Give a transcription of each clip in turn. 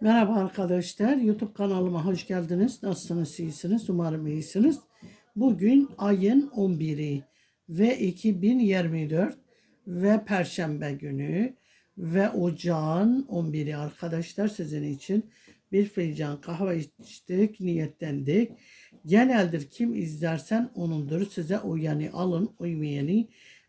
Merhaba arkadaşlar. YouTube kanalıma hoş geldiniz. Nasılsınız? İyisiniz? Umarım iyisiniz. Bugün ayın 11'i ve 2024 ve Perşembe günü ve ocağın 11'i arkadaşlar sizin için bir fincan kahve içtik, niyetlendik. Geneldir kim izlersen onundur. Size uyanı alın, uymayanı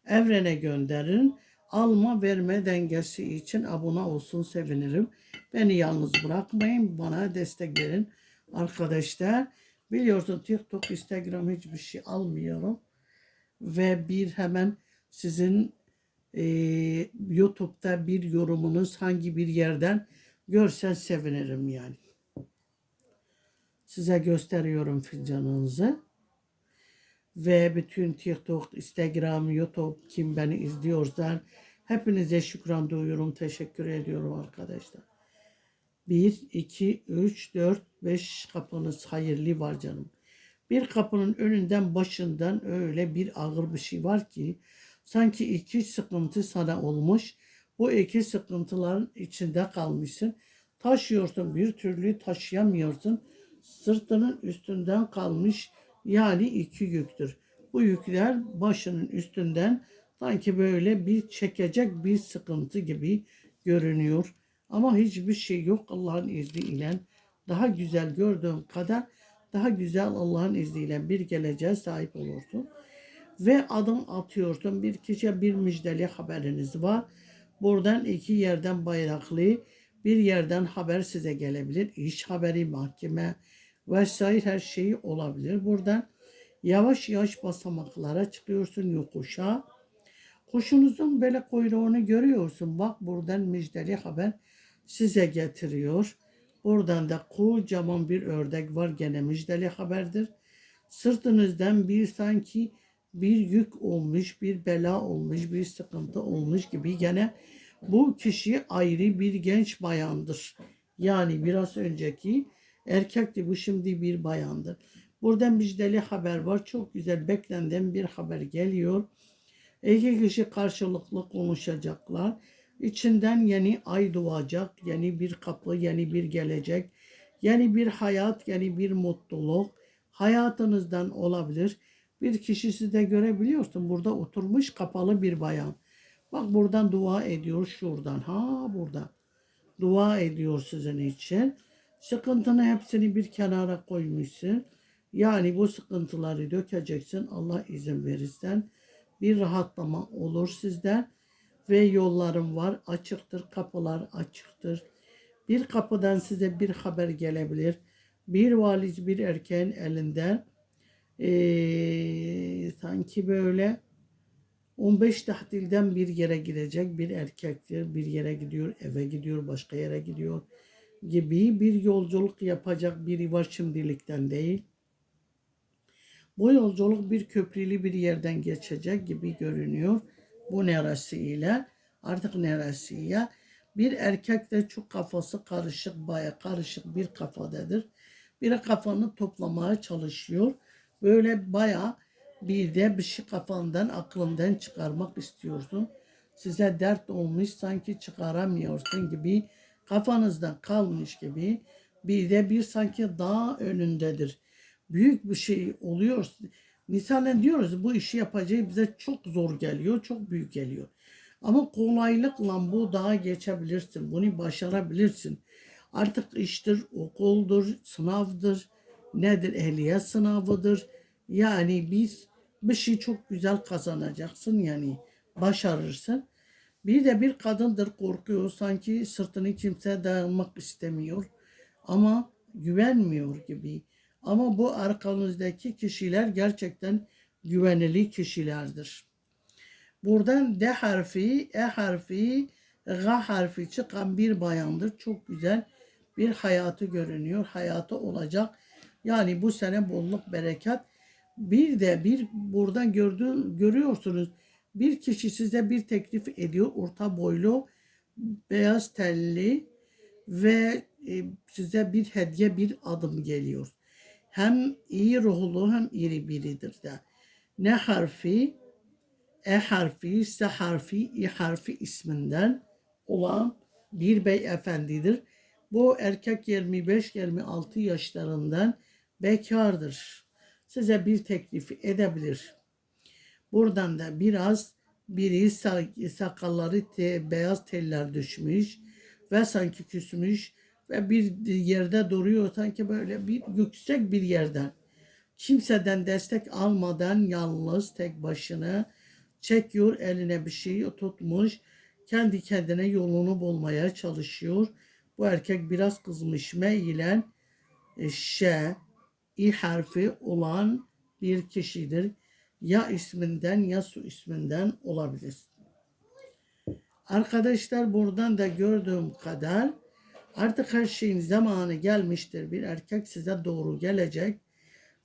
evrene gönderin. Alma verme dengesi için abone olsun sevinirim. Beni yalnız bırakmayın. Bana destek verin. Arkadaşlar biliyorsun TikTok, Instagram hiçbir şey almıyorum. Ve bir hemen sizin e, YouTube'da bir yorumunuz hangi bir yerden görsen sevinirim yani. Size gösteriyorum fincanınızı. Ve bütün TikTok, Instagram, YouTube kim beni izliyorsa hepinize şükran duyuyorum. Teşekkür ediyorum arkadaşlar. 1, 2, 3, 4, 5 kapınız hayırlı var canım. Bir kapının önünden başından öyle bir ağır bir şey var ki sanki iki sıkıntı sana olmuş. Bu iki sıkıntıların içinde kalmışsın. Taşıyorsun bir türlü taşıyamıyorsun. Sırtının üstünden kalmış yani iki yüktür. Bu yükler başının üstünden sanki böyle bir çekecek bir sıkıntı gibi görünüyor. Ama hiçbir şey yok Allah'ın izniyle. Daha güzel gördüğün kadar daha güzel Allah'ın izniyle bir geleceğe sahip olursun. Ve adım atıyorsun. Bir kişiye bir müjdeli haberiniz var. Buradan iki yerden bayraklı bir yerden haber size gelebilir. İş haberi, mahkeme vesaire her şeyi olabilir. Buradan yavaş yavaş basamaklara çıkıyorsun yokuşa. Kuşunuzun böyle kuyruğunu görüyorsun. Bak buradan müjdeli haber size getiriyor. Buradan da kocaman bir ördek var gene müjdeli haberdir. Sırtınızdan bir sanki bir yük olmuş, bir bela olmuş, bir sıkıntı olmuş gibi gene bu kişi ayrı bir genç bayandır. Yani biraz önceki erkekti bu şimdi bir bayandır. Buradan müjdeli haber var. Çok güzel beklenen bir haber geliyor. İki kişi karşılıklı konuşacaklar. İçinden yeni ay doğacak, yeni bir kapı, yeni bir gelecek, yeni bir hayat, yeni bir mutluluk hayatınızdan olabilir. Bir kişi size görebiliyorsun. Burada oturmuş kapalı bir bayan. Bak buradan dua ediyor şuradan. Ha burada. Dua ediyor sizin için. Sıkıntını hepsini bir kenara koymuşsun. Yani bu sıkıntıları dökeceksin. Allah izin verirsen bir rahatlama olur sizden ve yollarım var. Açıktır, kapılar açıktır. Bir kapıdan size bir haber gelebilir. Bir valiz bir erkeğin elinden ee, sanki böyle 15 tahdilden bir yere gidecek bir erkektir. Bir yere gidiyor, eve gidiyor, başka yere gidiyor gibi bir yolculuk yapacak biri var şimdilikten değil. Bu yolculuk bir köprülü bir yerden geçecek gibi görünüyor. Bu neresiyle artık neresiye bir erkek de çok kafası karışık baya karışık bir kafadadır. Bir kafanı toplamaya çalışıyor. Böyle baya bir de bir şey kafandan aklından çıkarmak istiyorsun. Size dert olmuş sanki çıkaramıyorsun gibi kafanızdan kalmış gibi bir de bir sanki dağ önündedir. Büyük bir şey oluyor. Misalen diyoruz bu işi yapacağı bize çok zor geliyor, çok büyük geliyor. Ama kolaylıkla bu dağa geçebilirsin, bunu başarabilirsin. Artık iştir, okuldur, sınavdır, nedir ehliyet sınavıdır. Yani biz bir şey çok güzel kazanacaksın yani başarırsın. Bir de bir kadındır korkuyor sanki sırtını kimse dayanmak istemiyor ama güvenmiyor gibi. Ama bu arkanızdaki kişiler gerçekten güvenili kişilerdir. Buradan D harfi, E harfi, G harfi çıkan bir bayandır. Çok güzel bir hayatı görünüyor. Hayatı olacak. Yani bu sene bolluk bereket. Bir de bir buradan gördüğün, görüyorsunuz bir kişi size bir teklif ediyor. Orta boylu, beyaz telli ve e, size bir hediye bir adım geliyor. Hem iyi ruhlu hem iri biridir de. Ne harfi? E harfi, S harfi, İ harfi isminden olan bir beyefendidir. Bu erkek 25-26 yaşlarından bekardır. Size bir teklif edebilir. Buradan da biraz biri sa- sakalları te- beyaz teller düşmüş ve sanki küsmüş ve bir yerde duruyor sanki böyle bir yüksek bir yerden. Kimseden destek almadan yalnız tek başına çekiyor eline bir şey tutmuş. Kendi kendine yolunu bulmaya çalışıyor. Bu erkek biraz kızmış me ile e, ş i harfi olan bir kişidir. Ya isminden ya su isminden olabilir. Arkadaşlar buradan da gördüğüm kadar artık her şeyin zamanı gelmiştir. Bir erkek size doğru gelecek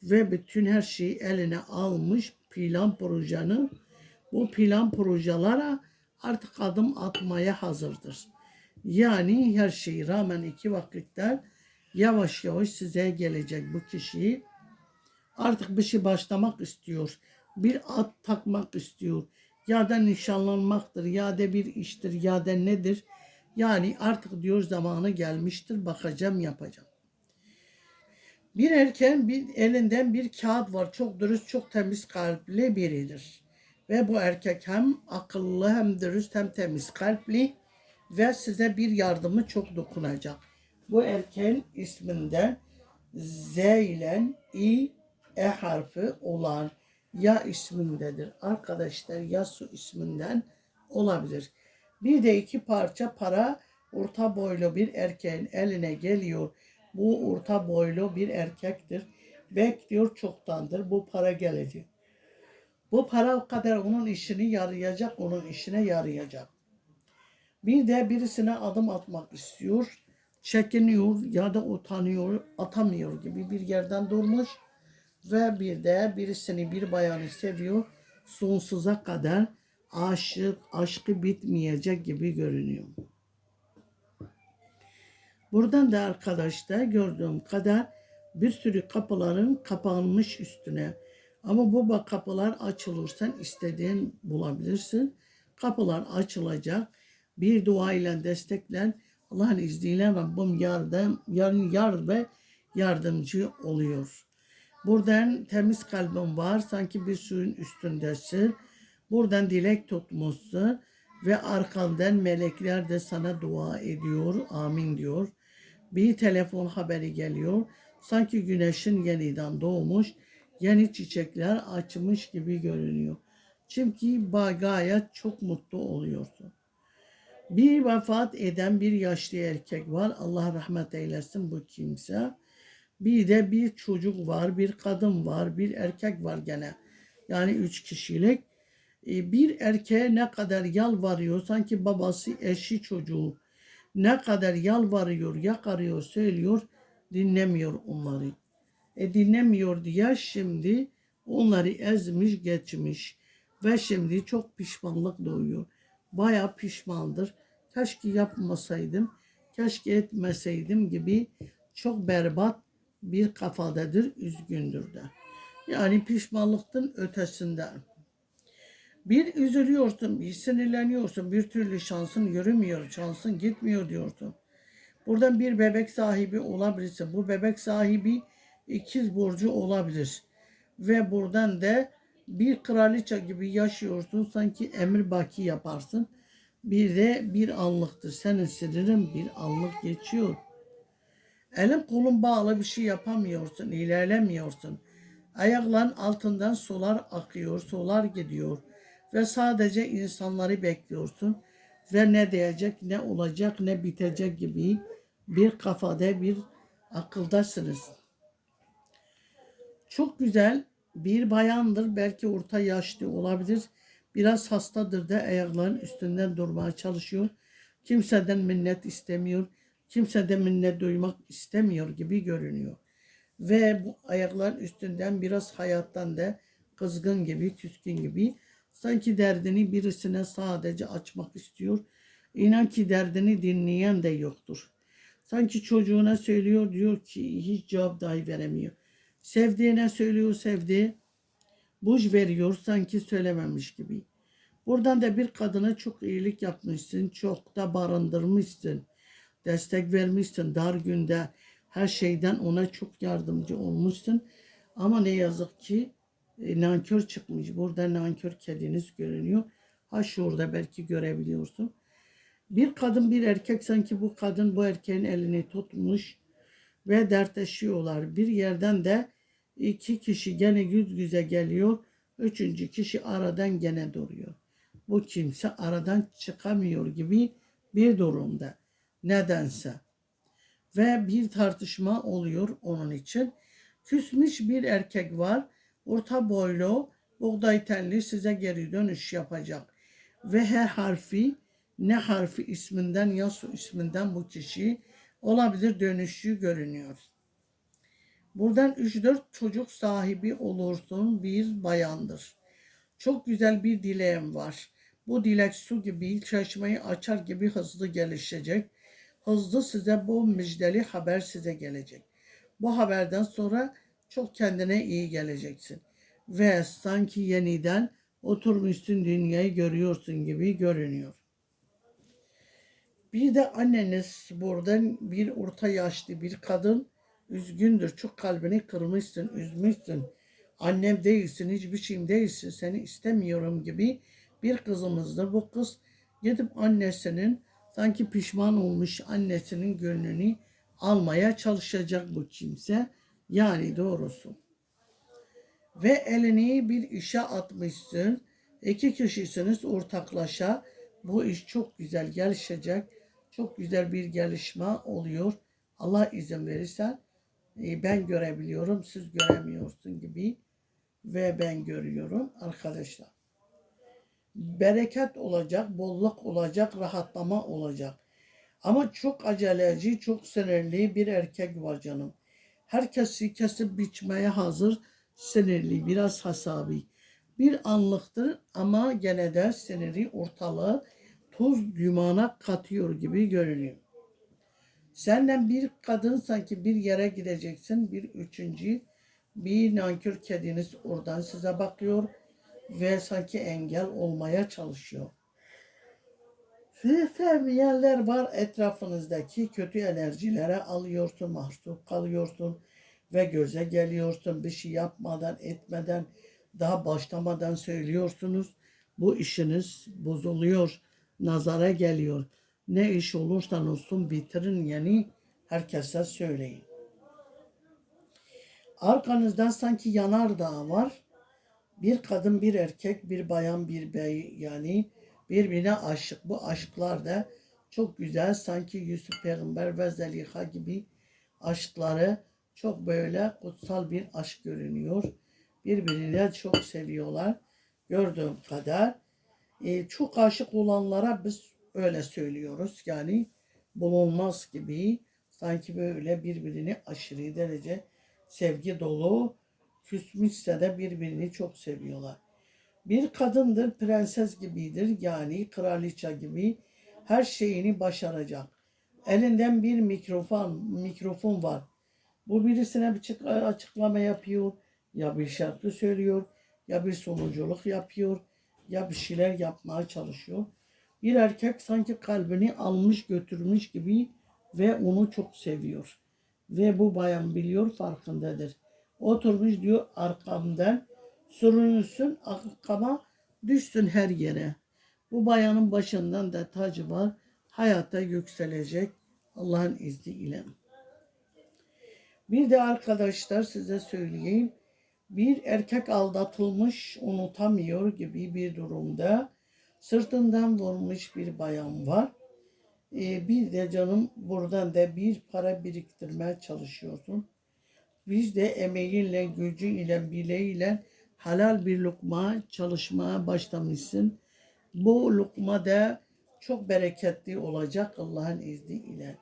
ve bütün her şeyi eline almış plan projeni bu plan projelere artık adım atmaya hazırdır. Yani her şeyi rağmen iki vakitler yavaş yavaş size gelecek bu kişiyi artık bir şey başlamak istiyor. Bir at takmak istiyor. Ya da nişanlanmaktır, ya da bir iştir, ya da nedir. Yani artık diyor zamanı gelmiştir, bakacağım, yapacağım. Bir erken bir elinden bir kağıt var. Çok dürüst, çok temiz kalpli biridir. Ve bu erkek hem akıllı hem dürüst hem temiz kalpli ve size bir yardımı çok dokunacak. Bu erkeğin isminde Z ile İ, E harfi olan ya ismindedir. Arkadaşlar ya su isminden olabilir. Bir de iki parça para orta boylu bir erkeğin eline geliyor. Bu orta boylu bir erkektir. Bekliyor çoktandır bu para gelecek. Bu para o kadar onun işini yarayacak, onun işine yarayacak. Bir de birisine adım atmak istiyor, çekiniyor ya da utanıyor, atamıyor gibi bir yerden durmuş ve bir de birisini bir bayanı seviyor, sonsuza kadar aşık, aşkı bitmeyecek gibi görünüyor. Buradan da arkadaşlar gördüğüm kadar bir sürü kapıların kapanmış üstüne. Ama bu kapılar açılırsan istediğin bulabilirsin. Kapılar açılacak. Bir dua ile desteklen. Allah'ın izniyle Rabbim yardım, yarın yar ve yardımcı oluyor. Buradan temiz kalbin var. Sanki bir suyun üstündesin. Buradan dilek tutmuşsun. Ve arkandan melekler de sana dua ediyor. Amin diyor. Bir telefon haberi geliyor. Sanki güneşin yeniden doğmuş, yeni çiçekler açmış gibi görünüyor. Çünkü gayet çok mutlu oluyorsun. Bir vefat eden bir yaşlı erkek var. Allah rahmet eylesin bu kimse. Bir de bir çocuk var, bir kadın var, bir erkek var gene. Yani üç kişilik. E, Bir erkeğe ne kadar yalvarıyor sanki babası, eşi, çocuğu ne kadar yalvarıyor, yakarıyor, söylüyor, dinlemiyor onları. E dinlemiyor diye şimdi onları ezmiş, geçmiş ve şimdi çok pişmanlık duyuyor. Baya pişmandır. Keşke yapmasaydım, keşke etmeseydim gibi çok berbat bir kafadadır, üzgündür de. Yani pişmanlıktan ötesinden. Bir üzülüyorsun, bir sinirleniyorsun, bir türlü şansın yürümüyor, şansın gitmiyor diyorsun. Buradan bir bebek sahibi olabilirsin. Bu bebek sahibi ikiz burcu olabilir. Ve buradan da bir kraliçe gibi yaşıyorsun. Sanki emir baki yaparsın. Bir de bir anlıktır. Senin sinirin bir anlık geçiyor. Elin kolun bağlı bir şey yapamıyorsun, ilerlemiyorsun. Ayakların altından sular akıyor, sular gidiyor ve sadece insanları bekliyorsun ve ne diyecek, ne olacak, ne bitecek gibi bir kafada, bir akıldasınız. Çok güzel bir bayandır, belki orta yaşlı olabilir. Biraz hastadır da ayakların üstünden durmaya çalışıyor. Kimseden minnet istemiyor. Kimseden minnet duymak istemiyor gibi görünüyor. Ve bu ayakların üstünden biraz hayattan da kızgın gibi, küskün gibi Sanki derdini birisine sadece açmak istiyor. İnan ki derdini dinleyen de yoktur. Sanki çocuğuna söylüyor diyor ki hiç cevap dahi veremiyor. Sevdiğine söylüyor sevdiği. Buş veriyor sanki söylememiş gibi. Buradan da bir kadına çok iyilik yapmışsın. Çok da barındırmışsın. destek vermişsin. Dar günde her şeyden ona çok yardımcı olmuşsun. Ama ne yazık ki e, nankör çıkmış. Burada nankör kediniz görünüyor. Ha şurada belki görebiliyorsun. Bir kadın bir erkek sanki bu kadın bu erkeğin elini tutmuş ve dertleşiyorlar. Bir yerden de iki kişi gene yüz yüze geliyor. Üçüncü kişi aradan gene duruyor. Bu kimse aradan çıkamıyor gibi bir durumda. Nedense. Ve bir tartışma oluyor onun için. Küsmüş bir erkek var. Orta boylu, buğday tenli size geri dönüş yapacak. Ve her harfi ne harfi isminden ya su isminden bu kişi olabilir dönüşü görünüyor. Buradan 3-4 çocuk sahibi olursun bir bayandır. Çok güzel bir dileğim var. Bu dilek su gibi çeşmeyi açar gibi hızlı gelişecek. Hızlı size bu müjdeli haber size gelecek. Bu haberden sonra çok kendine iyi geleceksin. Ve sanki yeniden oturmuşsun dünyayı görüyorsun gibi görünüyor. Bir de anneniz buradan bir orta yaşlı bir kadın üzgündür. Çok kalbini kırmışsın, üzmüşsün. Annem değilsin, hiçbir şeyim değilsin, seni istemiyorum gibi bir kızımızdır. Bu kız gidip annesinin sanki pişman olmuş annesinin gönlünü almaya çalışacak bu kimse. Yani doğrusu. Ve elini bir işe atmışsın. İki kişisiniz ortaklaşa. Bu iş çok güzel gelişecek. Çok güzel bir gelişme oluyor. Allah izin verirse e, ben görebiliyorum, siz göremiyorsun gibi ve ben görüyorum arkadaşlar. Bereket olacak, bolluk olacak, rahatlama olacak. Ama çok aceleci, çok sinirli bir erkek var canım. Herkesi kesip biçmeye hazır, sinirli, biraz hasabi. Bir anlıktır ama gene de siniri ortalığı toz dumana katıyor gibi görünüyor. Senden bir kadın sanki bir yere gideceksin, bir üçüncü, bir nankör kediniz oradan size bakıyor ve sanki engel olmaya çalışıyor. Sizi sevmeyenler var etrafınızdaki kötü enerjilere alıyorsun, mahsup kalıyorsun ve göze geliyorsun bir şey yapmadan etmeden daha başlamadan söylüyorsunuz. Bu işiniz bozuluyor, nazara geliyor. Ne iş olursan olsun bitirin yani herkese söyleyin. Arkanızdan sanki yanardağ var. Bir kadın, bir erkek, bir bayan, bir bey yani birbirine aşık. Bu aşklar da çok güzel. Sanki Yusuf Peygamber ve Zeliha gibi aşkları çok böyle kutsal bir aşk görünüyor. Birbirine çok seviyorlar. Gördüğüm kadar. E, çok aşık olanlara biz öyle söylüyoruz. Yani bulunmaz gibi sanki böyle birbirini aşırı derece sevgi dolu küsmüşse de birbirini çok seviyorlar. Bir kadındır prenses gibidir yani kraliçe gibi her şeyini başaracak. Elinden bir mikrofon mikrofon var. Bu birisine bir açıklama yapıyor ya bir şarkı söylüyor ya bir sunuculuk yapıyor ya bir şeyler yapmaya çalışıyor. Bir erkek sanki kalbini almış götürmüş gibi ve onu çok seviyor. Ve bu bayan biliyor farkındadır. Oturmuş diyor arkamdan sürünsün arkama düşsün her yere. Bu bayanın başından da tacı var. Hayata yükselecek Allah'ın izniyle. Bir de arkadaşlar size söyleyeyim. Bir erkek aldatılmış unutamıyor gibi bir durumda sırtından vurmuş bir bayan var. Ee, bir de canım buradan da bir para biriktirmeye çalışıyorsun. Biz de emeğinle, gücüyle, bileğiyle halal bir lokma çalışmaya başlamışsın. Bu lokma da çok bereketli olacak Allah'ın izniyle.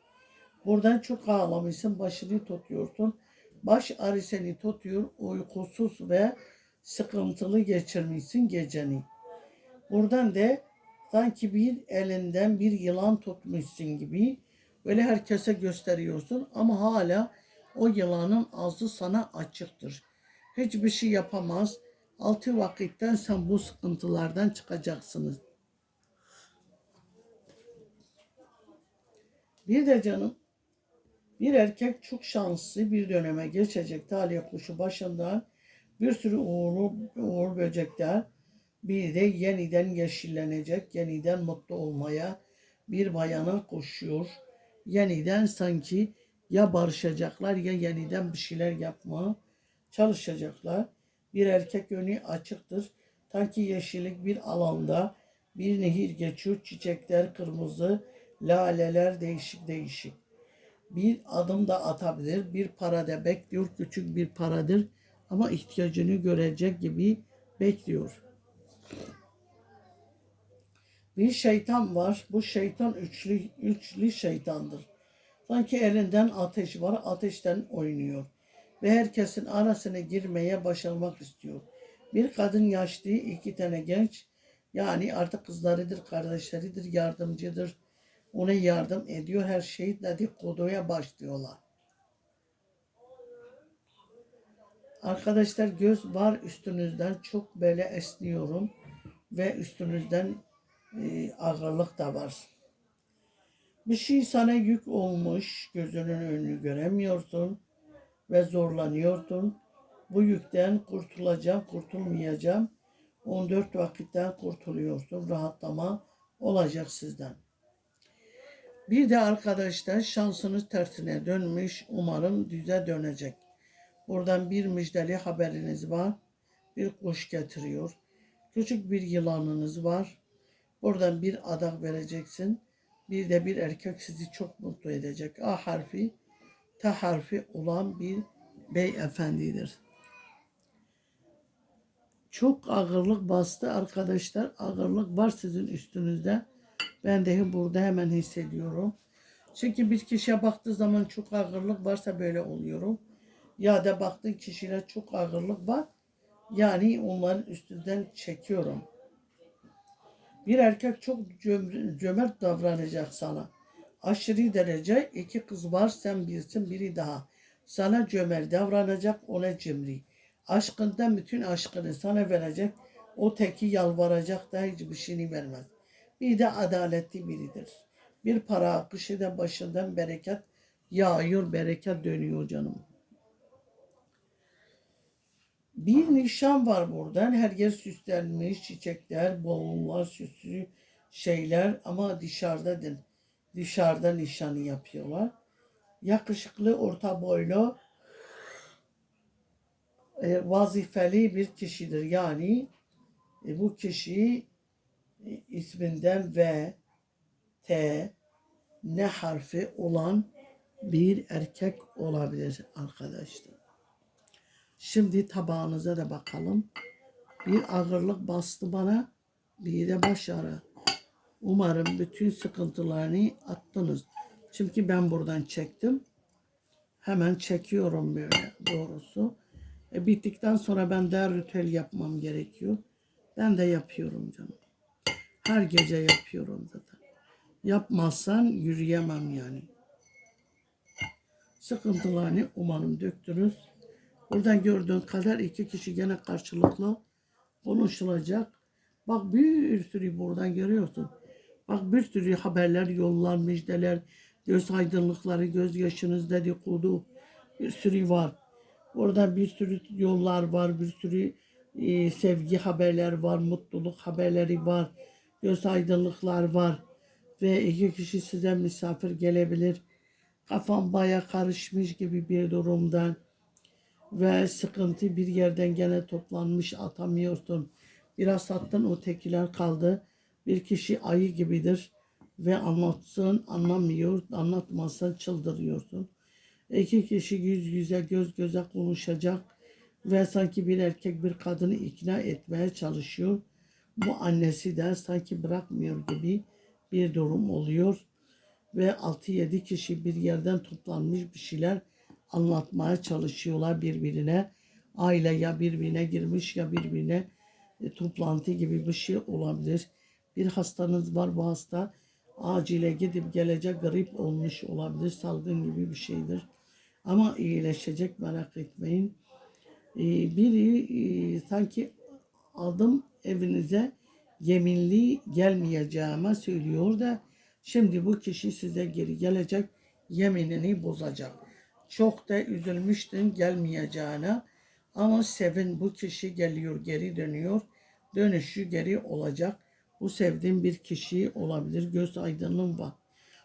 Buradan çok ağlamışsın, başını tutuyorsun. Baş ağrı seni tutuyor, uykusuz ve sıkıntılı geçirmişsin geceni. Buradan da sanki bir elinden bir yılan tutmuşsun gibi böyle herkese gösteriyorsun ama hala o yılanın ağzı sana açıktır. Hiçbir şey yapamaz. Altı vakitten sen bu sıkıntılardan çıkacaksınız. Bir de canım bir erkek çok şanslı bir döneme geçecek talih kuşu başından bir sürü uğurlu, uğur böcekler bir de yeniden yeşillenecek, yeniden mutlu olmaya bir bayana koşuyor. Yeniden sanki ya barışacaklar ya yeniden bir şeyler yapmaya çalışacaklar. Bir erkek önü açıktır. Sanki yeşillik bir alanda bir nehir geçiyor. Çiçekler kırmızı, laleler değişik değişik. Bir adım da atabilir. Bir para da bekliyor. Küçük bir paradır. Ama ihtiyacını görecek gibi bekliyor. Bir şeytan var. Bu şeytan üçlü, üçlü şeytandır. Sanki elinden ateş var. Ateşten oynuyor. Ve herkesin arasına girmeye başarmak istiyor. Bir kadın yaşlı, iki tane genç. Yani artık kızlarıdır, kardeşleridir, yardımcıdır. Ona yardım ediyor. Her şeyi dedikoduya başlıyorlar. Arkadaşlar göz var üstünüzden çok böyle esniyorum ve üstünüzden e, ağırlık da var. Bir şey sana yük olmuş, gözünün önünü göremiyorsun ve zorlanıyordun. Bu yükten kurtulacağım, kurtulmayacağım. 14 vakitten kurtuluyorsun. Rahatlama olacak sizden. Bir de arkadaşlar şansınız tersine dönmüş. Umarım düze dönecek. Buradan bir müjdeli haberiniz var. Bir kuş getiriyor. Küçük bir yılanınız var. Buradan bir adak vereceksin. Bir de bir erkek sizi çok mutlu edecek. A harfi, T harfi olan bir beyefendidir. Çok ağırlık bastı arkadaşlar. Ağırlık var sizin üstünüzde. Ben de burada hemen hissediyorum. Çünkü bir kişiye baktığı zaman çok ağırlık varsa böyle oluyorum. Ya da baktığın kişiler çok ağırlık var. Yani onların üstünden çekiyorum. Bir erkek çok cöm- cömert davranacak sana. Aşırı derece iki kız var sen birsin biri daha. Sana cömert davranacak ona cimri. Aşkından bütün aşkını sana verecek. O teki yalvaracak da hiçbir şeyini vermez. Bir de adaletli biridir. Bir para akışı da başından bereket yağıyor, bereket dönüyor canım. Bir nişan var buradan. Her yer süslenmiş. Çiçekler, balonlar, süslü şeyler ama dışarıdadır. Dışarıda nişanı yapıyorlar. Yakışıklı, orta boylu, e, vazifeli bir kişidir. Yani e, bu kişi e, isminden V, T, ne harfi olan bir erkek olabilir arkadaşlar. Şimdi tabağınıza da bakalım. Bir ağırlık bastı bana. Bir de başarı. Umarım bütün sıkıntılarını attınız. Çünkü ben buradan çektim. Hemen çekiyorum böyle doğrusu. E, bittikten sonra ben de ritüel yapmam gerekiyor. Ben de yapıyorum canım. Her gece yapıyorum zaten. Yapmazsan yürüyemem yani. Sıkıntılarını umarım döktünüz. Buradan gördüğün kadar iki kişi gene karşılıklı konuşulacak. Bak bir sürü buradan görüyorsun. Bak bir sürü haberler, yollar, müjdeler, göz aydınlıkları, göz yaşınız dedikodu bir sürü var. Orada bir sürü yollar var, bir sürü e, sevgi haberler var, mutluluk haberleri var, göz aydınlıklar var. Ve iki kişi size misafir gelebilir. Kafam baya karışmış gibi bir durumdan ve sıkıntı bir yerden gene toplanmış atamıyorsun. Biraz attın o tekiler kaldı. Bir kişi ayı gibidir ve anlatsın anlamıyor, anlatmazsan çıldırıyorsun. İki kişi yüz yüze göz göze konuşacak ve sanki bir erkek bir kadını ikna etmeye çalışıyor. Bu annesi de sanki bırakmıyor gibi bir durum oluyor ve 6-7 kişi bir yerden toplanmış bir şeyler anlatmaya çalışıyorlar birbirine. Aile ya birbirine girmiş ya birbirine e, toplantı gibi bir şey olabilir. Bir hastanız var bu hasta acile gidip gelecek grip olmuş olabilir. Salgın gibi bir şeydir. Ama iyileşecek merak etmeyin. Ee, biri e, sanki adım evinize yeminli gelmeyeceğime söylüyor da Şimdi bu kişi size geri gelecek, yeminini bozacak. Çok da üzülmüştün gelmeyeceğine ama sevin bu kişi geliyor, geri dönüyor. Dönüşü geri olacak. Bu sevdiğin bir kişi olabilir. Göz aydınlığın var.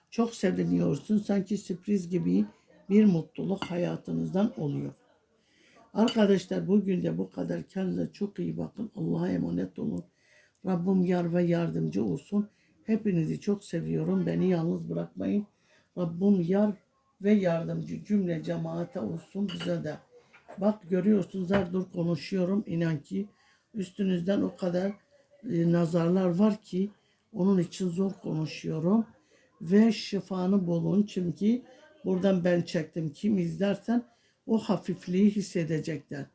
Çok seviniyorsun. Sanki sürpriz gibi bir mutluluk hayatınızdan oluyor. Arkadaşlar bugün de bu kadar. Kendinize çok iyi bakın. Allah'a emanet olun. Rabbim yar ve yardımcı olsun. Hepinizi çok seviyorum. Beni yalnız bırakmayın. Rabbim yar ve yardımcı cümle cemaate olsun bize de. Bak görüyorsunuz her dur konuşuyorum. İnan ki üstünüzden o kadar e, nazarlar var ki onun için zor konuşuyorum. Ve şifanı bulun çünkü buradan ben çektim. Kim izlersen o hafifliği hissedecekler.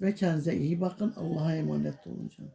Ve kendinize iyi bakın. Allah'a emanet olun canım.